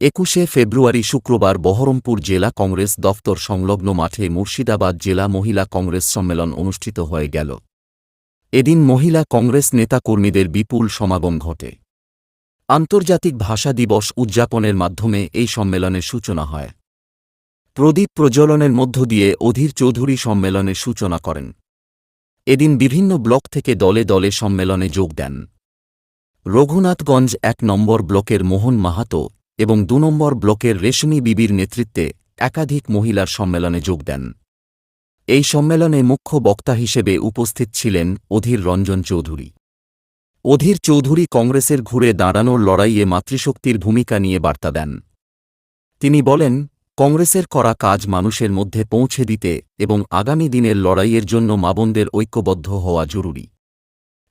একুশে ফেব্রুয়ারি শুক্রবার বহরমপুর জেলা কংগ্রেস দফতর সংলগ্ন মাঠে মুর্শিদাবাদ জেলা মহিলা কংগ্রেস সম্মেলন অনুষ্ঠিত হয়ে গেল। এদিন মহিলা কংগ্রেস নেতাকর্মীদের বিপুল সমাগম ঘটে। আন্তর্জাতিক ভাষা দিবস উদযাপনের মাধ্যমে এই সম্মেলনের সূচনা হয়। প্রদীপ প্রজ্বলনের মধ্য দিয়ে অধীর চৌধুরী সম্মেলনের সূচনা করেন। এদিন বিভিন্ন ব্লক থেকে দলে দলে সম্মেলনে যোগ দেন। রঘুনাথগঞ্জ এক নম্বর ব্লকের মোহন মাহাতো এবং দু নম্বর ব্লকের রেশমি বিবির নেতৃত্বে একাধিক মহিলার সম্মেলনে যোগ দেন। এই সম্মেলনে মুখ্য বক্তা হিসেবে উপস্থিত ছিলেন অধীর রঞ্জন চৌধুরী। অধীর চৌধুরী কংগ্রেসের ঘুরে দাঁড়ানোর লড়াইয়ে মাতৃশক্তির ভূমিকা নিয়ে বার্তা দেন। তিনি বলেন, কংগ্রেসের করা কাজ মানুষের মধ্যে পৌঁছে দিতে এবং আগামী দিনের লড়াইয়ের জন্য মাবনদের ঐক্যবদ্ধ হওয়া জরুরি।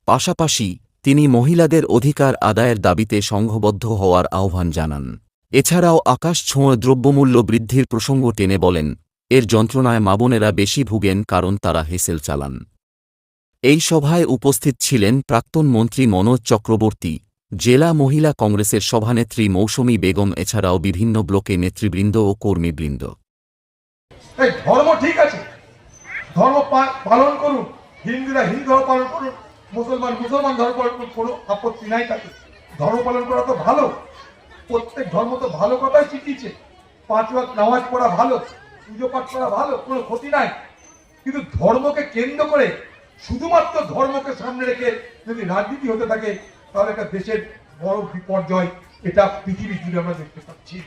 পাশাপাশি তিনি মহিলাদের অধিকার আদায়ের দাবিতে সংঘবদ্ধ হওয়ার আহ্বান জানান। এছাড়াও আকাশ ছোঁয়া দ্রব্যমূল্য বৃদ্ধির প্রসঙ্গ টেনে বলেন, এর যন্ত্রণায় মাবনেরা বেশি ভুগেন কারণ তারা হেসেল চালান। এই সভায় উপস্থিত ছিলেন প্রাক্তন মন্ত্রী মনোজ চক্রবর্তী, জেলা মহিলা কংগ্রেসের সভানেত্রী মৌসুমী বেগম, এছাড়াও বিভিন্ন ব্লকে নেতৃবৃন্দ ও কর্মীবৃন্দ। ধর্ম ঠিক আছে। ধর্ম পালন করুন। হিন্দুরা হিন্দু ধর্ম পালন করুন, মুসলমান মুসলমান ধর্ম পালন করুন, কোনো আপত্তি নাই তাতে। ধর্ম পালন করা তো ভালো। প্রত্যেক ধর্ম তো ভালো কথাই শিখিয়েছে। পাঁচ ওয়াক্ত নামাজ পড়া ভালো, পুজো পাঠ করা ভালো, কোনো ক্ষতি নাই। কিন্তু ধর্মকে কেন্দ্র করে শুধুমাত্র ধর্মকে সামনে রেখে যদি রাজনীতি হতে থাকে, তাহলে একটা দেশের বড় বিপর্যয়, এটা পৃথিবী জুড়ে আমরা দেখতে পাচ্ছি।